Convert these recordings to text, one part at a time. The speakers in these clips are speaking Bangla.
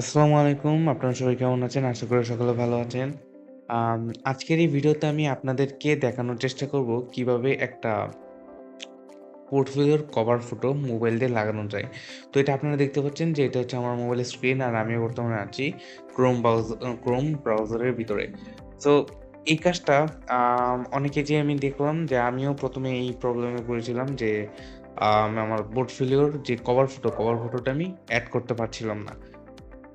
আসসালামু আলাইকুম। আপনারা সবাই কেমন আছেন? আশা করি সকলে ভালো আছেন। আজকের এই ভিডিওতে আমি আপনাদেরকে দেখানোর চেষ্টা করব কীভাবে একটা পোর্টফোলিওর কভার ফটো মোবাইল দিয়ে লাগানো যায়। তো এটা আপনারা দেখতে পাচ্ছেন যে এটা হচ্ছে আমার মোবাইলের স্ক্রিন আর আমি বর্তমানে আছি ক্রোম ব্রাউজার ক্রোম ব্রাউজারের ভিতরে। সো এই কাজটা অনেকে যে আমি দেখলাম যে আমিও প্রথমে এই প্রবলেমে পড়েছিলাম যে আমার পোর্টফোলিওর যে কভার ফটো, কভার ফটোটা আমি অ্যাড করতে পারছিলাম না।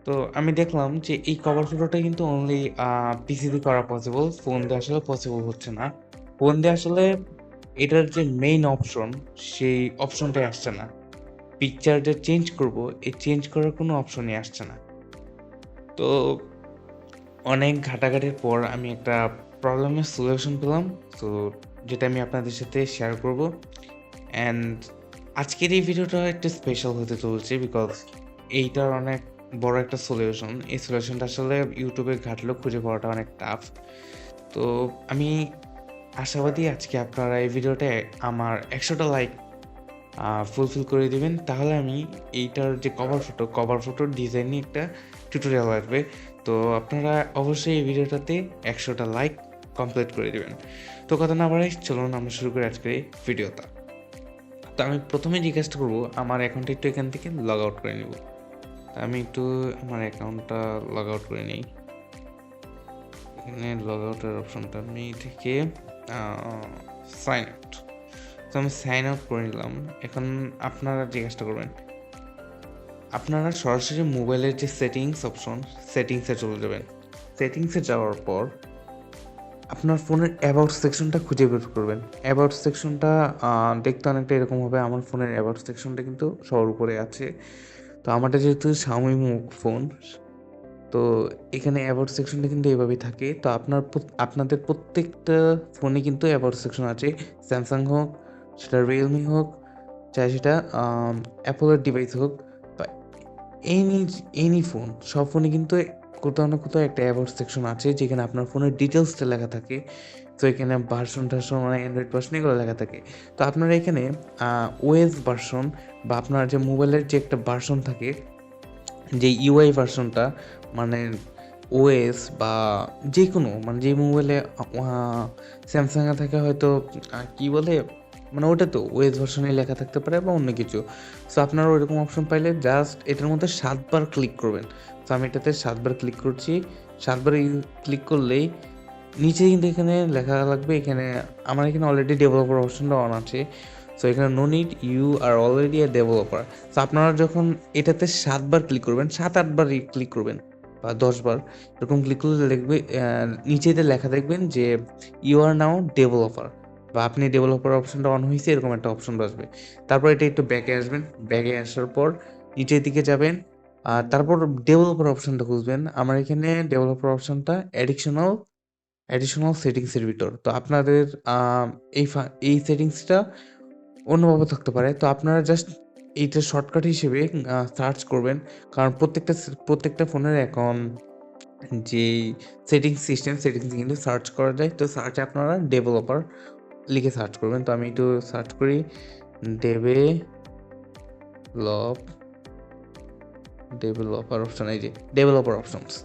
তো আমি দেখলাম যে এই কভার ফটোটা কিন্তু অনলি আ পিসি করা পসিবল। ফোন দিয়ে আসলে পসিবল হচ্ছে না। ফোন দিয়ে আসলে এটার যে মেইন অপশন, সেই অপশনটাই আসছে না। পিকচার যে চেঞ্জ করব, এই চেঞ্জ করার কোনো অপশনই আসছে না। তো অনেক ঘাটাঘাটির পর আমি একটা প্রবলেমের সলিউশন পেলাম। তো যেটা আমি আপনাদের সাথে শেয়ার করব। অ্যান্ড আজকের এই ভিডিওটা একটু স্পেশাল হতে চলেছে বিকজ এইটার অনেক বড় একটা সলিউশন। এই সলিউশনটা আসলে ইউটিউবে ঘাঁটলেও খুঁজে পাওয়াটা অনেক টাফ। তো আমি আশাবাদী আজকে আপনারা এই ভিডিওটায় আমার একশোটা লাইক ফুলফিল করে দিবেন। তাহলে আমি এইটার যে কভার ফটো, কভার ফটোর ডিজাইন নিয়ে একটা টিউটোরিয়াল আসবে। তো আপনারা অবশ্যই এই ভিডিওটাতে একশোটা লাইক কমপ্লিট করে দিবেন। তো কথা না বাড়াই চলুন আমরা শুরু করি আজকের এই ভিডিওটা। তো আমি ১ম এ যে কাজটা করব আমার অ্যাকাউন্টটা একটু এখান থেকে লগ আউট করে নিব। আমি একটু আমার অ্যাকাউন্টটা লগ আউট করে নিই এখানে লগ আউটের অপশনটা আমি থেকে সাইন আউট। তো আমি সাইন আউট করে নিলাম। এখন আপনারা কাজটা করবেন আপনারা সরাসরি মোবাইলের যে সেটিংস অপশন, সেটিংসে চলে যাবেন। সেটিংসে যাওয়ার পর আপনার ফোনের অ্যাবাউট সেকশনটা খুঁজে বের করবেন। অ্যাবাউট সেকশনটা দেখতে অনেকটা এরকম হবে। আমার ফোনের অ্যাবাউট সেকশনটা কিন্তু সবার উপরে আছে। তো আমারটা যেহেতু Xiaomi মো ফোন, তো এখানে অ্যাওয়ার্ড সেকশনটা কিন্তু এভাবেই থাকে। তো আপনার আপনাদের প্রত্যেকটা ফোনে কিন্তু অ্যাওয়ার্ড সেকশন আছে। স্যামসাং হোক, সেটা রিয়েলমি হোক, চাই সেটা অ্যাপলের ডিভাইস হোক বা এনি এনি ফোন, সব ফোনে কিন্তু কোথাও না কোথাও একটা অ্যাবাউট সেকশন আছে যেখানে আপনার ফোনের ডিটেইলসটা লেখা থাকে। তো এখানে ভার্সন-টার্সন মানে অ্যান্ড্রয়েড ভার্সন এগুলো লেখা থাকে। তো আপনার এখানে OS ভার্সন বা আপনার যে মোবাইলের যে একটা ভার্সন থাকে, যে UI ভার্সনটা মানে OS বা যে কোনো মানে যে মোবাইলে এ থাকে হয়তো কি বলে? মানে ওটা তো OS ভার্সনে লেখা থাকতে পারে বা অন্য কিছু। সো আপনারা ওইরকম অপশন পাইলে জাস্ট এটার মধ্যে সাতবার ক্লিক করবেন। তো আমি এটাতে সাতবার ক্লিক করছি। সাতবার ক্লিক করলেই নিচে কিন্তু এখানে লেখা লাগবে এখানে আমার এখানে অলরেডি ডেভেলপার অপশনটা অন আছে। সো এখানে no need you are already a developer. So আপনারা যখন এটাতে সাতবার ক্লিক করবেন, সাত আটবার ক্লিক করবেন বা দশবার এরকম ক্লিক করলে দেখবে নিচেতে লেখা দেখবেন যে ইউ আর নাও ডেভেলপার বা আপনি ডেভেলপার অপশনটা অন হয়েছে এরকম একটা অপশন আসবে। তারপর এটা একটু ব্যাকে আসবেন। ব্যাকে আসার পর নিচের দিকে যাবেন। আর তারপর ডেভেলপার অপশনটা খুঁজবেন। আমার এখানে ডেভেলপার অপশনটা অ্যাডিশনাল অ্যাডিশনাল সেটিংসের ভিতর। তো আপনাদের এই এই সেটিংসটা অন্যভাবে থাকতে পারে। তো আপনারা জাস্ট এইটা শর্টকাট হিসেবে সার্চ করবেন। কারণ প্রত্যেকটা প্রত্যেকটা ফোনের এখন যেই সেটিংস সিস্টেম, সেটিংস কিন্তু সার্চ করা যায়। তো সার্চে আপনারা ডেভেলপার লিখে সার্চ করবেন। তো আমি একটু সার্চ করি ডেভেলপ ডেভেলপার অপশন এই যে ডেভেলপার অপশনস।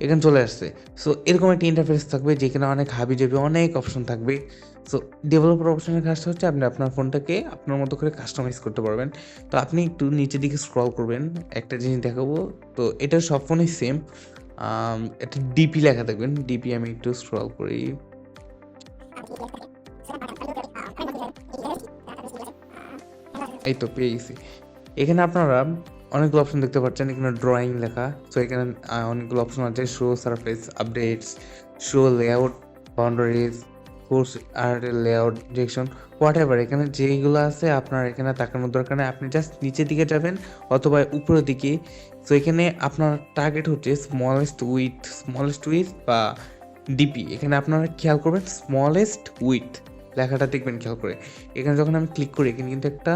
এখানে চলে আসছে। সো এরকম একটা ইন্টারফেস থাকবে যেখানে অনেক হাবি হাবিজাবি অনেক অপশন থাকবে। সো ডেভেলপার অপশনের কাজটা হচ্ছে আপনি আপনার ফোনটাকে আপনার মতো করে কাস্টমাইজ করতে পারবেন। তো আপনি একটু নিচের দিকে স্ক্রল করবেন। একটা জিনিস দেখাবো। তো এটা সব ফোনেই সেম। একটা ডিপি লেখা দেখবেন। ডিপি আমি একটু স্ক্রল করি। এই তো পেয়ে গেছি। এখানে আপনারা অনেকগুলো অপশন দেখতে পাচ্ছেন। এখানে ড্রয়িং লেখা। সো এখানে অনেকগুলো অপশন আছে। Show surface updates, show layout boundaries, force R layout direction whatever এখানে যেইগুলো আছে আপনার এখানে তাকানোর দরকার নেই আপনি জাস্ট নিচের দিকে যাবেন অথবা উপরের দিকে। সো এখানে আপনার টার্গেট হচ্ছে স্মলেস্ট উইথ, স্মলেস্ট উইথ বা ডিপি। এখানে আপনারা খেয়াল করবেন স্মলেস্ট উইথ লেখাটা দেখবেন খেয়াল করে। এখানে যখন আমি ক্লিক করি এখানে কিন্তু একটা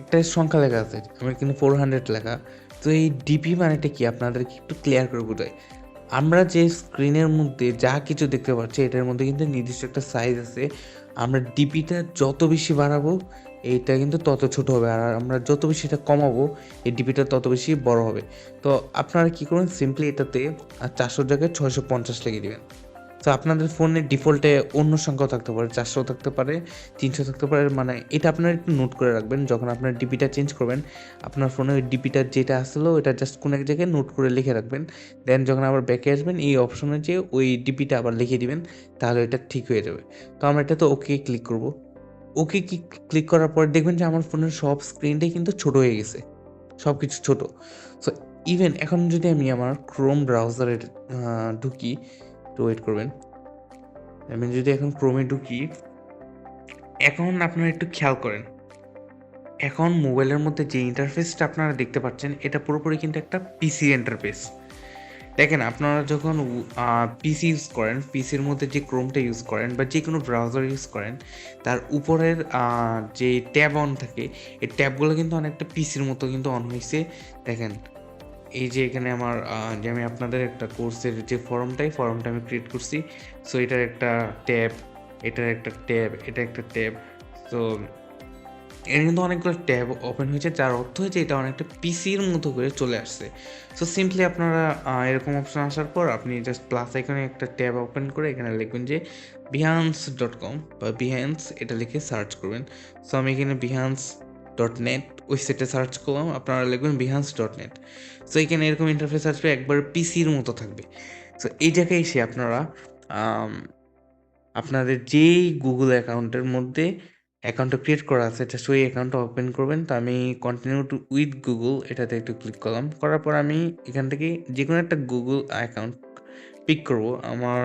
একটা সংখ্যা লেখা আছে। আমার কিন্তু ফোর হান্ড্রেড লেখা। তো এই ডিপি মানেটা কি আপনাদেরকে একটু ক্লিয়ার করে বোঝাই। আমরা যে স্ক্রিনের মধ্যে যা কিছু দেখতে পাচ্ছি, এটার মধ্যে কিন্তু নির্দিষ্ট একটা সাইজ আছে। আমরা ডিপিটা যত বেশি বাড়াবো এইটা কিন্তু তত ছোট হবে আর আমরা যত বেশি এটা কমাবো, এই ডিপিটা তত বেশি বড় হবে তো আপনারা কী করবেন সিম্পলি এটাতে চারশো জায়গায় ছয়শো পঞ্চাশ লিখে দিবেন তো আপনাদের ফোনের ডিফল্টে অন্য সংখ্যাও থাকতে পারে, চারশো থাকতে পারে, তিনশো থাকতে পারে মানে এটা আপনারা একটু নোট করে রাখবেন, যখন আপনার ডিপিটা চেঞ্জ করবেন, আপনার ফোনে ওই ডিপিটা যেটা আসলো ওটা জাস্ট কোনো এক জায়গায় নোট করে লিখে রাখবেন। দেন যখন আবার ব্যাকে আসবেন, এই অপশনে যে ওই ডিপিটা আবার লিখে দিবেন, তাহলে এটা ঠিক হয়ে যাবে। তো আমরা এটা তো ওকে ক্লিক করব ওকে ক্লিক করার পর দেখবেন যে আমার ফোনের সব স্ক্রিনটাই কিন্তু ছোট হয়ে গেছে সব কিছু ছোটো। সো ইভেন এখন যদি আমি আমার ক্রোম ব্রাউজারে ঢুকি একটু ওয়েট করবেন। আমি যদি এখন ক্রোমে ঢুকি, এখন আপনারা একটু খেয়াল করেন। এখন মোবাইলের মধ্যে যে ইন্টারফেসটা আপনারা দেখতে পাচ্ছেন, এটা পুরোপুরি কিন্তু একটা পিসি ইন্টারফেস দেখেন, আপনারা যখন পিসি ইউজ করেন পিসির মধ্যে যে ক্রোমটা ইউজ করেন বা যে কোনো ব্রাউজার ইউজ করেন, তার উপরের যে ট্যাব অন থাকে, এই ট্যাবগুলো কিন্তু অনেকটা পিসির মতো কিন্তু অন হয়েছে দেখেন এই যে এখানে আমার যে আমি আপনাদের একটা কোর্সের যে ফর্মটাই ফর্মটা আমি ক্রিয়েট করছি সো এটার একটা ট্যাব, এটার একটা ট্যাব, এটা একটা ট্যাব তো এর কিন্তু অনেকগুলো ট্যাব ওপেন হয়েছে, যার অর্থ হয়েছে এটা অনেকটা পিসির মতো করে চলে আসছে। সো সিম্পলি আপনারা এরকম অপশন আসার পর আপনি জাস্ট প্লাস এখানে একটা ট্যাব ওপেন করে এখানে লিখবেন যে বিহান্স ডট কম বা বিহান্স এটা লিখে সার্চ করবেন। সো আমি এখানে বিহান্স ডট নেট ওয়েবসাইটে সার্চ করলাম, আপনারা লিখবেন বিহান্স ডট নেট সো এখানে এরকম ইন্টারফেস আসবে, একবার পিসির মতো থাকবে। সো এই জায়গায় এসে আপনারা আপনাদের যেই গুগল অ্যাকাউন্টের মধ্যে অ্যাকাউন্টটা ক্রিয়েট করা আছে জাস্ট ওই অ্যাকাউন্টটা ওপেন করবেন। তো আমি কন্টিনিউ টু উইথ গুগল এটাতে একটু ক্লিক করলাম। করার পর আমি এখান থেকে যে কোনো একটা গুগল অ্যাকাউন্ট পিক করব। আমার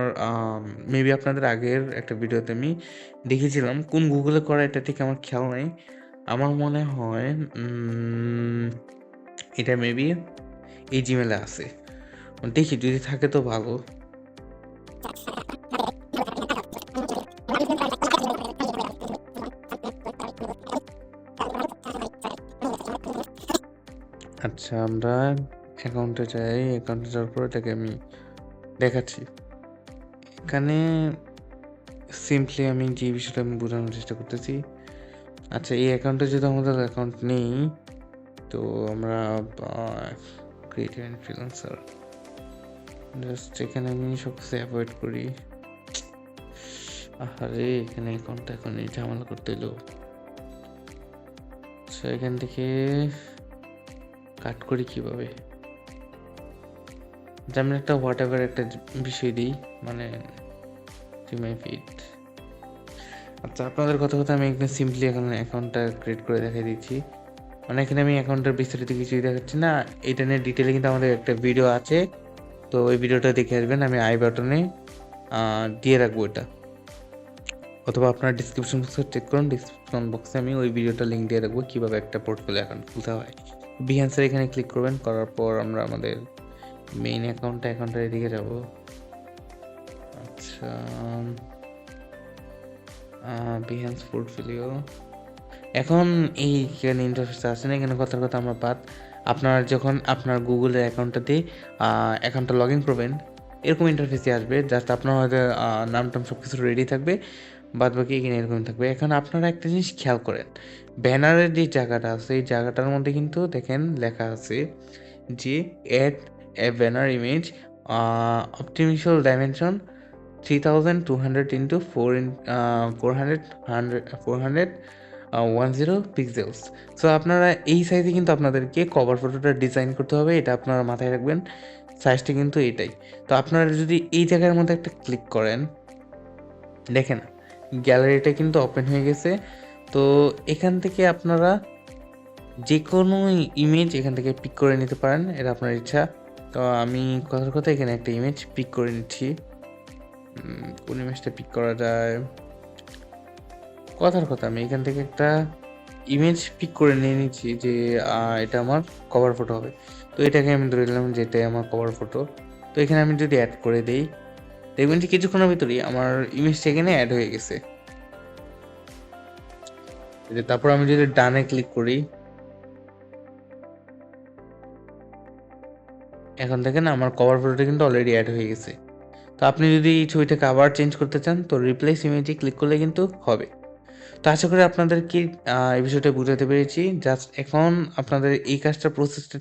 মেবি আপনাদের আগের একটা ভিডিওতে আমি দেখেছিলাম কোন গুগলে করা, এটা ঠিক আমার খেয়াল নেই। আমার মনে হয় এটা মেবি এই জিমেলে আছে। দেখি, যদি থাকে তো ভালো। আচ্ছা আমরা অ্যাকাউন্টে যাই। অ্যাকাউন্টে যাওয়ার পর এটাকে আমি দেখাচ্ছি। এখানে সিম্পলি আমি যে বিষয়টা আমি বোঝানোর চেষ্টা করতেছি আচ্ছা এই অ্যাকাউন্টে যদি আমাদের অ্যাকাউন্ট নেই, তো আমরা ক্রিয়েটিভ ইনফ্লুয়েন্সার জাস্ট এখানে আমি সব কিছু অ্যাভয়েড করি। আরে এখানে অ্যাকাউন্টটা এখন এই ঝামেলা করতে এলো। আচ্ছা এখান থেকে কাট করি কীভাবে? যেমন একটা হোয়াট একটা বিষয় দিই মানে মাই ফিট আচ্ছা আপনাদের কথা কথা আমি এখানে সিম্পলি এখন অ্যাকাউন্টটা ক্রিয়েট করে দেখাই দিচ্ছি। মানে এখানে আমি অ্যাকাউন্টের বিস্তারিত কিছুই দেখাচ্ছি না। এটা নিয়ে ডিটেলে কিন্তু আমাদের একটা ভিডিও আছে। তো ওই ভিডিওটা দেখে আসবেন আমি আই বাটনে দিয়ে রাখব এটা। অথবা আপনার ডিসক্রিপশন বক্সে চেক করুন। ডিসক্রিপশন বক্সে আমি ওই ভিডিওটা লিঙ্ক দিয়ে রাখব কীভাবে একটা পোর্টফোলিও অ্যাকাউন্ট খুলতে হয়। বিহান্সের এখানে ক্লিক করবেন। করার পর আমরা আমাদের মেইন অ্যাকাউন্টটা অ্যাকাউন্টের এদিকে যাব। আচ্ছা বিহান্স পোর্টফোলিও এখন এই ইন্টারফেস আছে না, এখানে কথার কথা আমরা বাদ। আপনার যখন আপনার গুগলের অ্যাকাউন্টটাতে অ্যাকাউন্টটা লগ ইন করবেন, এরকম ইন্টারফেসে আসবে জাস্ট আপনার হয়তো নাম টাম সব কিছু রেডি থাকবে বাদ বাকি এখানে এরকম থাকবে। এখন আপনারা একটা জিনিস খেয়াল করেন ব্যানারের যে জায়গাটা আছে, এই জায়গাটার মধ্যে কিন্তু দেখেন লেখা আছে যে ad a banner image optimal dimension three thousand two hundred into four in four hundred hundred four hundred one zero pixels so আপনারা এই সাইজে কিন্তু আপনাদেরকে কভার ফটোটা ডিজাইন করতে হবে, এটা আপনারা মাথায় রাখবেন। সাইজটা কিন্তু এটাই। তো, আপনারা যদি এই জায়গার মধ্যে একটা ক্লিক করেন, দেখেন গ্যালারিটা কিন্তু ওপেন হয়ে গেছে। তো, এখান থেকে আপনারা যে কোনো ইমেজ এখান থেকে পিক করে নিতে পারেন, এটা আপনার ইচ্ছা। তো, আমি কথার কথা এখানে একটা ইমেজ পিক করে নিচ্ছি। কোন ইমেজটা পিক করা যায়। কথার কথা, আমি এখান থেকে একটা ইমেজ পিক করে নিয়ে নিচ্ছি যে এটা আমার কভার ফটো হবে। তো এটাকে আমি ধরে নিলাম যে এটাই আমার কভার ফটো তো এখানে আমি যদি অ্যাড করে দিই, দেখবেন যে কিছুক্ষণের ভিতরেই আমার ইমেজটা এখানে অ্যাড হয়ে গেছে। তারপর আমি যদি ডানে ক্লিক করি, এখন দেখেন আমার কভার ফটোটা কিন্তু অলরেডি অ্যাড হয়ে গেছে। তো আপনি যদি এই ছবিটাকে আবার চেঞ্জ করতে চান তো রিপ্লেস ইমেজে ক্লিক করলে কিন্তু হবে তো আশা করি আপনাদেরকে এই বিষয়টা বুঝাতে পেরেছি। জাস্ট এখন আপনাদের এই কাজটার প্রসেসটা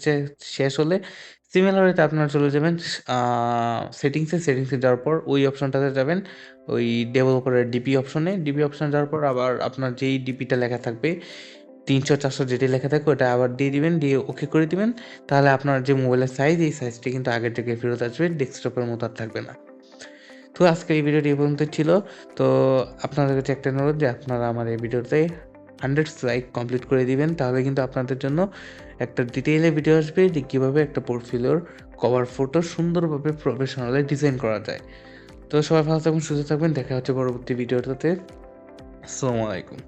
শেষ হলে সিমিলার ওয়েতে আপনারা চলে যাবেন সেটিংসে, সেটিংসে যাওয়ার পর ওই অপশনটাতে যাবেন। ওই ডেভেলপারের ডিপি অপশনে। ডিপি অপশনে যাওয়ার পর আবার আপনার যেই ডিপিটা লেখা থাকবে তিনশো চারশো যেটি লেখা থাকবে ওটা আবার দিয়ে দিবেন, দিয়ে ওকে করে দিবেন। তাহলে আপনার যে মোবাইলের সাইজ, এই সাইজটি কিন্তু আগের থেকে ফেরত আসবে। ডেস্কটপের মতো আর থাকবে না। তো আজকের এই ভিডিওটি পর্যন্ত ছিল। তো আপনাদের কাছে একটা অনুরোধ যে আপনারা আমার এই ভিডিওতে 100 লাইক কমপ্লিট করে দিবেন। তাহলে কিন্তু আপনাদের জন্য একটা ডিটেইলে ভিডিও আসবে যে কীভাবে একটা পোর্টফোলিওর কভার ফটো সুন্দরভাবে প্রফেশনালি ডিজাইন করা যায়। তো সবাই ভালো থাকবেন, সুস্থ থাকবেন। দেখা হচ্ছে পরবর্তী ভিডিওটাতে। আসসালামু আলাইকুম।